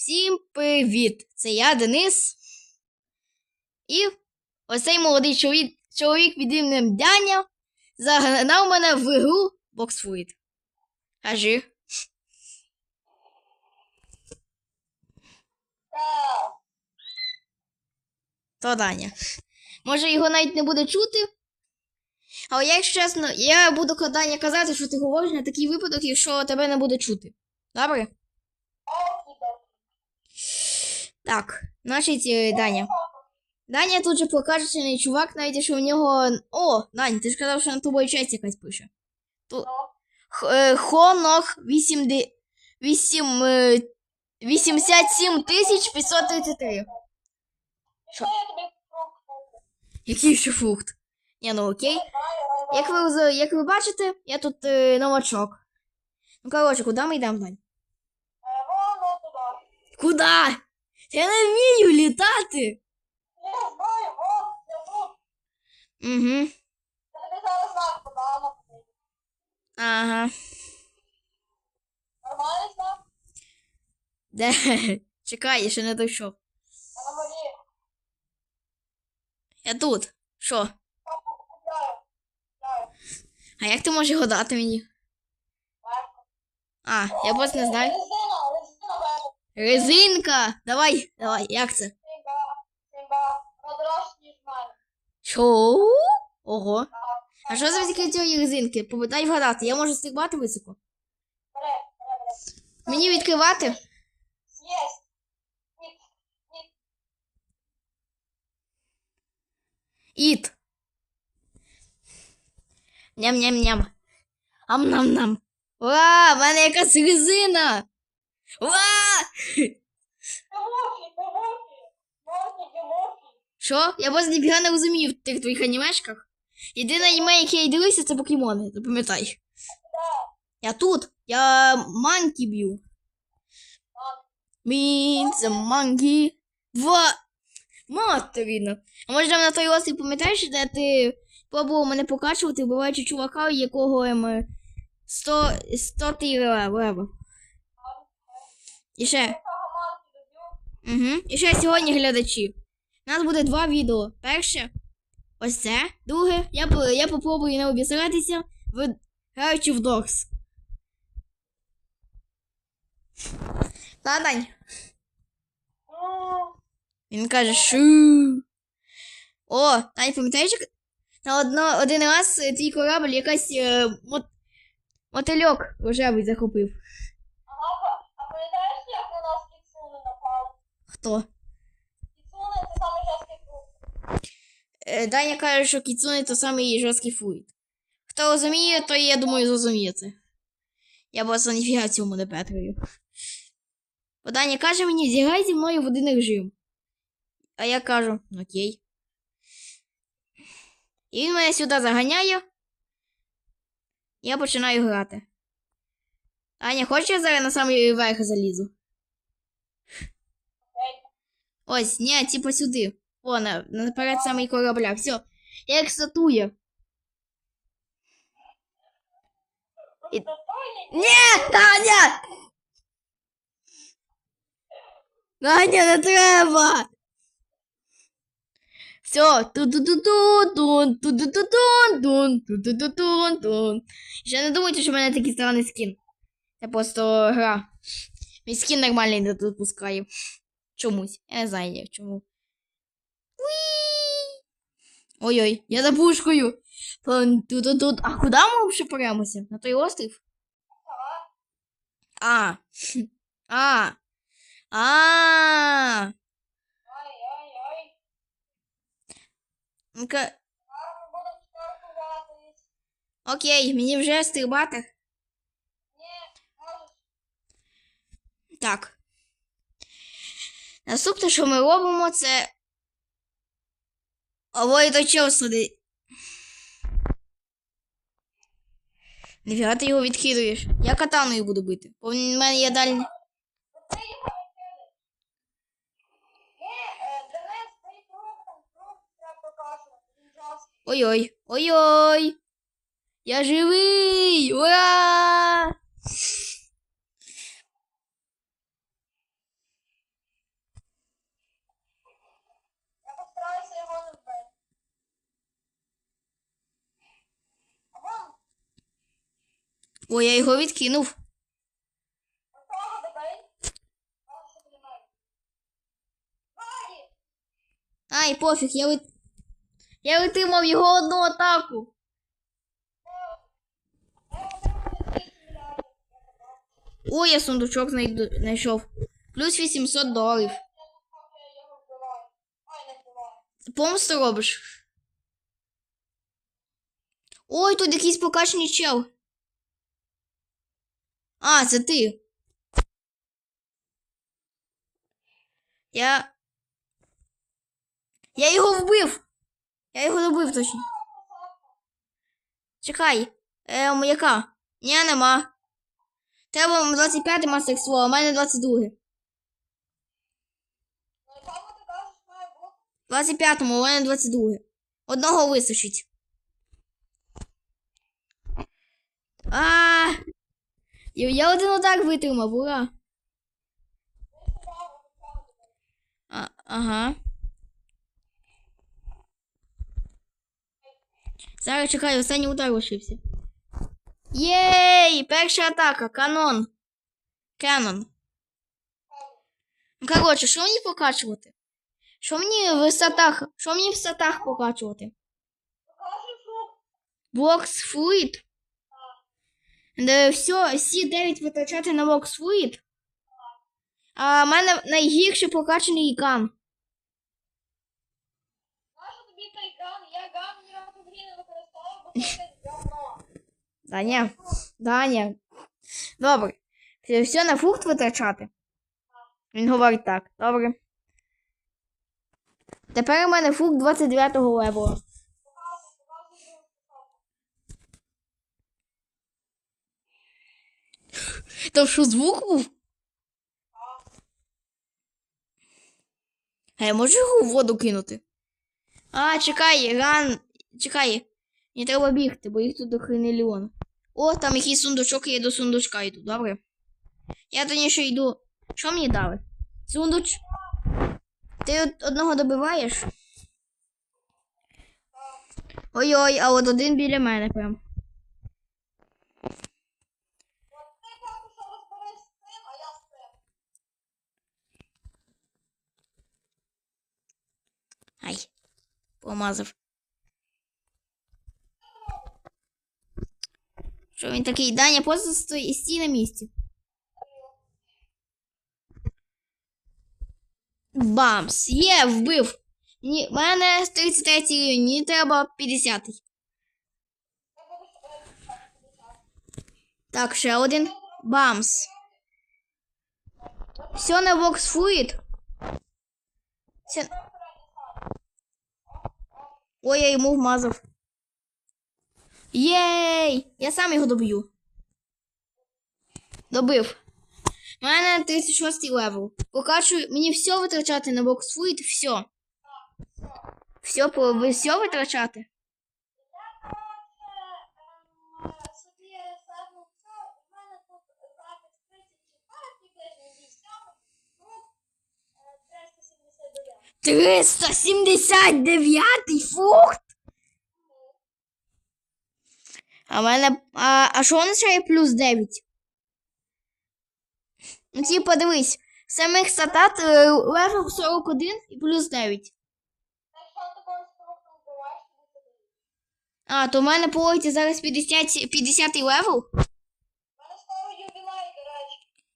Всім привіт! Це я, Денис. І оцей молодий чоловік, чоловік під іменем Даня загнав мене в ігру Boxfruit. Кажи. То Даня. Може його навіть не буде чути. Але якщо чесно, я буду Даня казати, що ти говориш на такий випадок, якщо тебе не буде чути. Добре? Так, значить, е, Даня. Даня тут же покажений чувак, навіть що у нього. О, Дань, ти ж казав, що на тобою честь якась пише. Ту... Хонох 8... 8... е, 87 тисяч 533. Що? Який ще фрукт? Ні, ну окей. Як ви, як ви бачите, я тут е, новачок. Ну, коротше, куди ми йдемо, Дань? е. Куди? Я не вмію літати. Угу. Ага. Нормальний знак? Де? Чекай, я ще не дійшов. Я тут. Що? А як ти можеш його дати мені? А, я просто не знаю. Резинка! Давай, давай, як це? Що? Ого. А що за цієї резинки? Попитай вгадати, я можу стрибати високо. Мені відкривати? Єсть. Іт. Ням-ням-ням. Ам-нам-нам. Уа, в мене якась резина. Уа! Що? Я просто ніфіга не розумію в тих твоїх анімешках. Єдине аніме, яке я дивився, це покемони, запам'ятай. Я тут. Я манкі б'ю. Means a monkey. Два. Материна. А може там на той острів пам'ятаєш, де ти пробував мене покачувати, вбиваючи чувака, якого ем, 100, 100 левел. І ще. Угу. І ще сьогодні глядачі. У нас буде два відео. Перше ось це. Друге, я, я попробую не обісратися, в, граючи в Докс. Та, Дань. Ну, Він каже, шу. О, Тань, пам'ятаєш, як на одно, один раз е, твій корабль якась е, мот, мотильок рожевий захопив. ага, а пам'ятаєш, як на нас Кіцуни напав? Хто? Кіцуни це самий жорсткий фрукт. Е, Даня каже, що кіцуни то самий жорсткий фруїт. Хто розуміє, то я думаю, зрозуміє. Я просто ніфіга цьому не петрую. Бо Даня каже мені, зіграй зі мною в один режим. А я кажу, «Ну, окей. І він мене сюди заганяє. Я починаю грати. Аня, хочеш я зараз на самий верх залізу? Ось, ні, типу сюди. О, на, наперед самий корабля. Все. Я статую. І- Ні, Таня! Таня, не треба! Все, ту-ту-ту-тун, ту-ту-ту-тун, ту-ту-ту-тун. Ще не думайте, що в мене такий странний скін. Це просто гра. Мій скін нормальний не тут пускає. Чомусь. Я не знаю чому. Ой-ой, я за пушкою. Тут-тут-тут. А куди ми взагалі поремося? На той острів? А. А. А. Стартуватись. окей, мені вже стрибати. Так. Наступне, що ми робимо, це. Ой, то чого сюди. Ніфіга ти його відхилюєш. Я катаною буду бити. Бо в мене є дальні. Ой-ой. Ой-ой. Я живий! Ура! Ой, я його відкинув. Ай, пофіг, я вит... Я витримав його одну атаку. Ой, я сундучок знайду... знайшов. Плюс 800 доларів. Помсту робиш? Ой, тут якийсь покачаний чел. А, це ти. Я. Я його вбив. Я його добив точно. Чекай. Е, яка? Ні, нема. Треба 25 мастер слово, а в мене 22. Ну, якому ти кажеш, має бути? 25-му, у мене 22. Одного висушить. А! Я, один удар витримав, ура. А, ага. Зараз чекай, останній удар лишився. Єй! Перша атака, канон. Канон. Ну, коротше, що мені покачувати? Що мені в статах? Що мені в статах покачувати? Бокс флуїд. Де все, всі 9 витрачати на бокс флуїд. А в мене найгірше покачаний ган. Нащо тобі той ган? Я ган ні разу в грі не використовував, бо це якесь говно. Даня. Даня. Добре. Все- Все на фрукт витрачати. Він говорить так. Добре. Тепер у мене фрукт 29-го левела. Там що звук був? А я можу його в воду кинути? А, чекай, ран. Чекай. Мені треба бігти, бо їх тут до хренеліон. О, там якийсь сундучок, я до сундучка йду, добре? Я тоді йду. Що мені дали? Сундуч. Ти одного добиваєш? Ой-ой, а от один біля мене прям. От ти поки що розберись з цим, а я з цим. Ай. Помазав. Що він такий? Даня, просто стой, стій на місці. Бамс! Є, вбив. Ні, в мене 33 рівень, мені треба 50. Я буду е, Так, ще один. Бамс. Все на бокс флуїд. Все... Ой, я йому вмазав. Єй! Я сам його доб'ю. Добив. У мене 36 левел. Покажу, мені все витрачати на бокс флуїд, все. Все, все витрачати? 379-й фрукт. А в мене. А а що означає плюс 9? Ну, типа дивись, Самих статат е, левел 41 і плюс 9. А, то в мене полиці зараз 50 50 левел?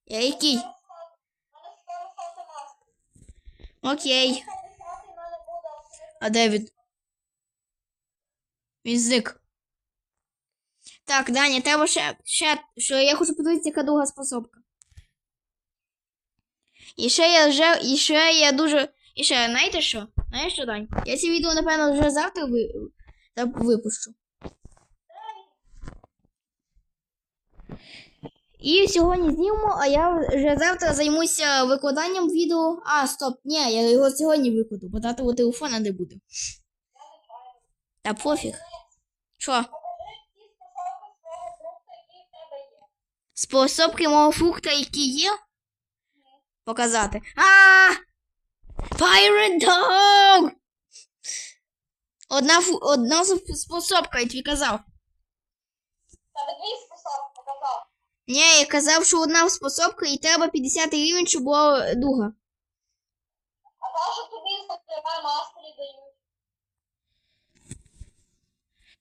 Я який? Окей. 50 в мене буде абсолютно. А де він? Зник. Так, Даня, треба ще, ще, що я хочу подивитися, яка друга способка. І ще я вже, і ще я дуже. І ще, знаєте що? Знаєш що, Дань? Я ці відео, напевно, вже завтра ви, випущу. І сьогодні знімемо, а я вже завтра займуся викладанням відео. А, стоп, ні, я його сьогодні викладу, бо татового телефона не буде. Та пофіг. Що? Способки мого фрукта, які є? Показати. А! Pirate Dog! Одна, фу- одна способка, я тобі казав. Ні, я казав, що одна способка і треба 50 рівень, щоб була друга. А що тобі закриває мастері дають.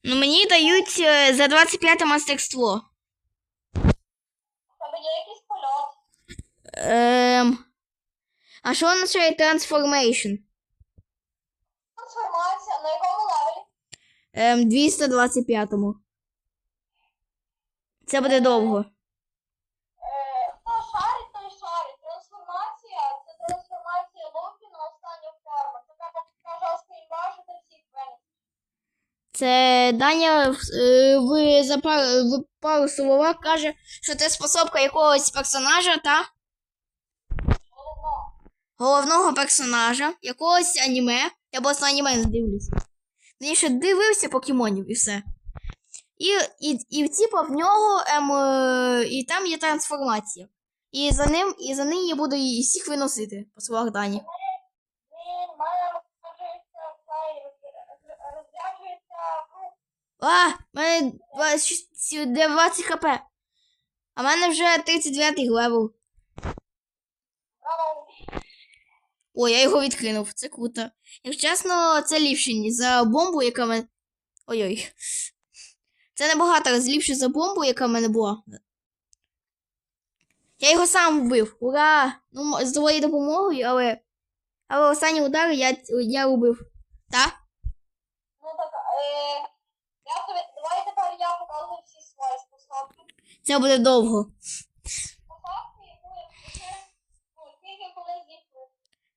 Ну мені дають е, за 25 мастерство. Тебе є якийсь польот. Ем... А що означає transformation? Трансформація. На якому левелі? Ем, 225-му. Це буде довго. Е, Хто шарить, той шарить. Трансформація це трансформація Луки на останню форму. Така така жорстка імба, що ти всіх винен. Це Даня е, в, за пар, в пару словах каже, що це способка якогось персонажа, та? Головно. Головного персонажа, якогось аніме. Я просто аніме не дивлюся. Раніше дивився покемонів і все. І, і, і типа в нього ем, е, і там є трансформація. І за ним, і за я буду і всіх виносити по словах Дані. А, мене 20 20 хп. А в мене вже 39 левел. О, я його відкинув. Це круто. Якщо чесно, це ліпше ніж за бомбу, яка мене. Ой-ой. Це набагато ліпше за бомбу, яка в мене була. Я його сам вбив. Ура! Ну, з твоєю допомогою, але. Але останній удар я, я убив. Так? Ну так, е, давай тепер я показую всі свої способки. Це буде довго. Способки, ну, тільки коли зійшли.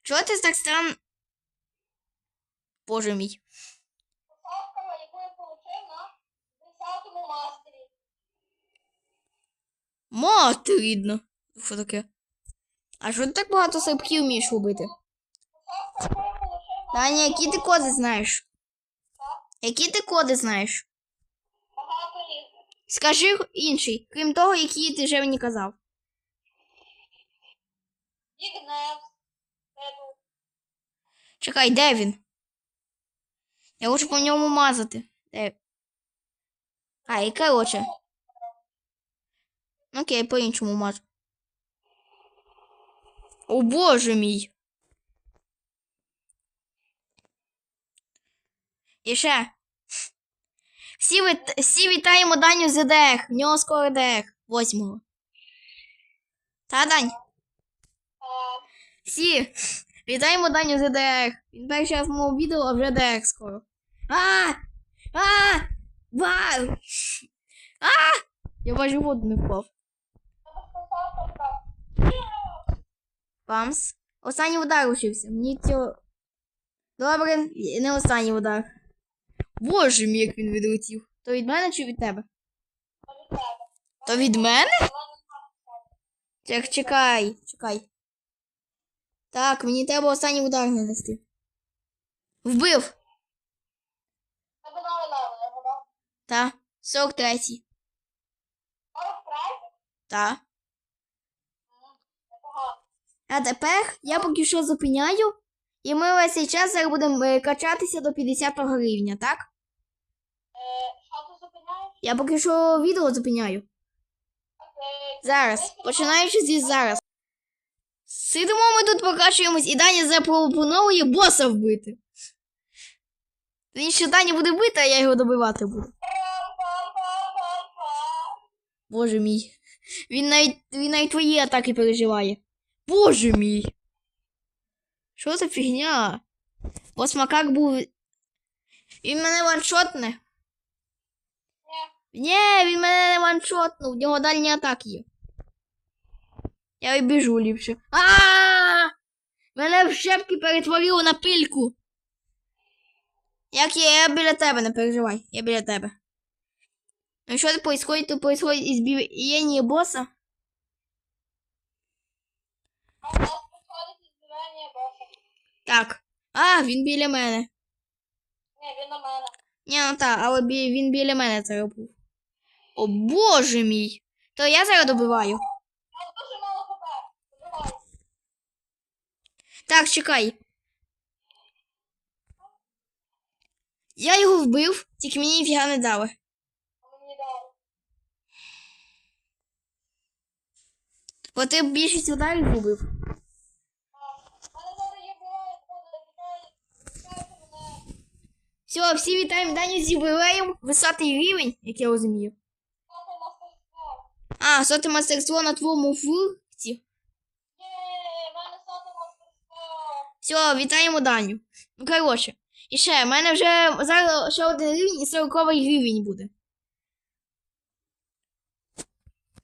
Чого ти так странно? Боже мій. Способка, яку я получив на 10-му мастері. Матерідно. Що таке? А що ти так багато сапків вмієш робити? Таня, які ти коди знаєш? Які ти коди знаєш? багато різних. Скажи інший, крім того, які ти вже мені казав. Ігнев, Чекай, де він? Я хочу по ньому мазати. Де? А, і короче. Окей, по-іншому мажу. О боже мій. І ще. Всі, вит... Всі вітаємо Даню з ДДХ. В нього скоро ДДХ. Восьмого. Та, Дань? Всі, вітаємо Даню з ДДХ. Він перший раз мого відео, а вже ДДХ скоро. А! А! Вау! А! Я в воду не впав. Памс. Останній удар лишився. Мені цього. Добре, не останній удар. Боже мій, як він відлетів. То від мене чи від тебе? То від мене? Так, чекай, чекай. Так, мені треба останній удар нанести. Вбив! Та. 43-й. 43? Та. А тепер я поки що зупиняю, і ми весь цей час зараз будемо е, качатися до 50 рівня, так? Е, Що ти зупиняєш? Я поки що відео зупиняю. Зараз, починаючи зі зараз. Сидимо ми тут покачуємось, і Даня запропонує боса вбити. Він ще Даня буде бити, а я його добивати буду. Боже мій. Він навіть, він навіть твої атаки переживає. Боже мій. Що за фігня? Бос макак був. Він мене ваншотне. Ні, він мене не ваншотнув, в нього дальні атаки. Я й біжу ліпше. а Мене в щепки перетворило на пильку. Як є, я біля тебе, не переживай, я біля тебе. Ну що происходит? То происходит избиение босса. А у нас проходить іздивання боса. Так. А, він біля мене. Ні, він на мене. Ні, ну так, але бі... він біля мене це робив. О боже мій. То я зараз добиваю. Нас дуже мало хп. Добивай. Так, чекай. Я його вбив, тільки мені ніфіга не дали. А мені дали. Бо ти більшість ударів зробив. мене зараз є буває, коли вітаю, вітаю мене. Все, всі вітаємо Даню з юбілеєм. Високий рівень, як я розумію. А, соте мастерство на твоєму саме. Все, вітаємо Даню. Ну, коротше. І ще, в мене вже зараз ще один рівень і 40 рівень буде.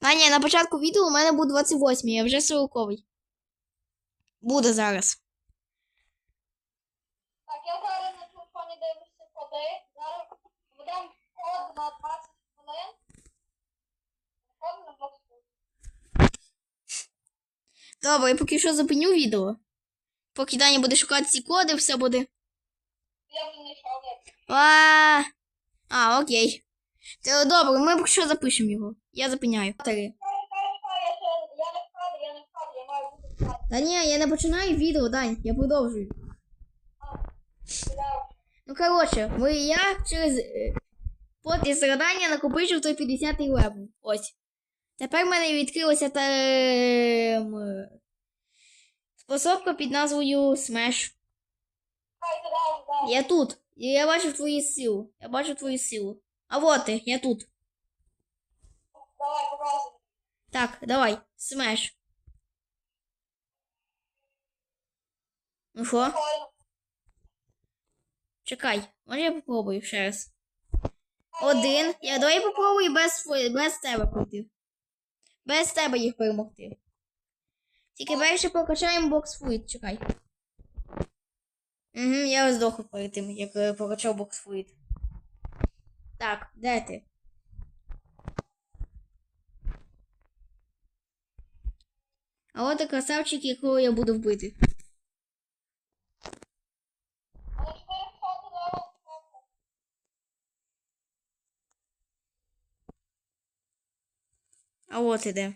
А ні, на початку відео у мене був 28, я вже 40. Буде зараз. Так, я зараз на телефоні дивлюся коди. Зараз будемо код на 20 хвилин. Код на 20 хвилин. Добре, я поки що зупиню відео. Поки Даня буде шукати ці коди, все буде. Я вже знайшов. А, окей. Та, Добре, ми поки що запишемо його. Я зупиняю. Три. Не не. Та ні, я не починаю відео, Дань, я продовжую. Ну, коротше, ми я через е, пот і страдання накопичив той 50 левел. Ось. Тепер в мене відкрилася та е, способка під назвою туди. Я тут. Я бачу твою силу. Я бачу твою силу. А вот ти, я тут. Так, давай, Smash. Ну що? Чекай, може я попробую ще раз. Один. Я давай попробую без, без тебе пройти. Без тебе їх перемогти. Тільки перше покачаємо боксфуїт, чекай. Угу, я здохав перед тим, як покачав прокачав бокс. Так, де ти? А от і красавчик, якого я буду вбити. Але 400 левел сколько? А от іде.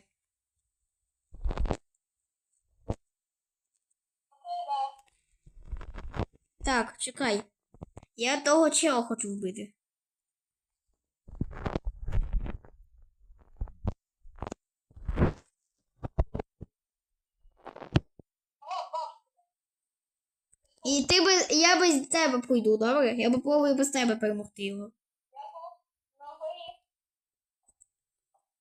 Так, чекай. Я того чела хочу вбити. І ти без. Я без тебе пройду, добре? Я попробую без тебе перемогти його.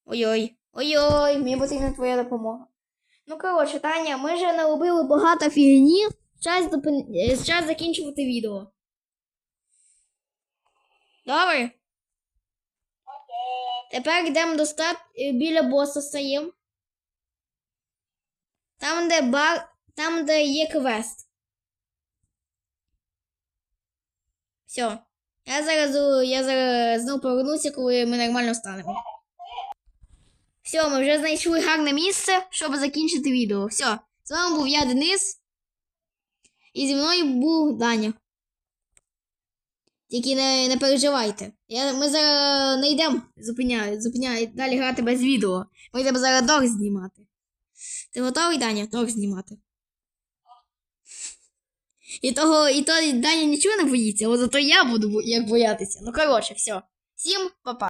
Ой-ой. Ой-ой, мені потрібна твоя допомога. Ну, коротше, Таня, ми вже наробили багато фігні. Час, допин... е, час закінчувати відео. Добре? Окей. Тепер йдемо до стат е, біля боса стаємо. Там, де бар. Там, де є квест. Все. Я зараз, я зараз знову повернуся, коли ми нормально станемо. Все, ми вже знайшли гарне місце, щоб закінчити відео. Все. З вами був я, Денис. І зі мною був Даня. Тільки не, не переживайте. Я, ми зараз не йдемо зупиняю, зупиняю, далі грати без відео. Ми йдемо зараз дор знімати. Ти готовий, Даня? Дор знімати. І того, і то Даня нічого не боїться, от зато я буду як боятися. Ну коротше, все. Всім па-па.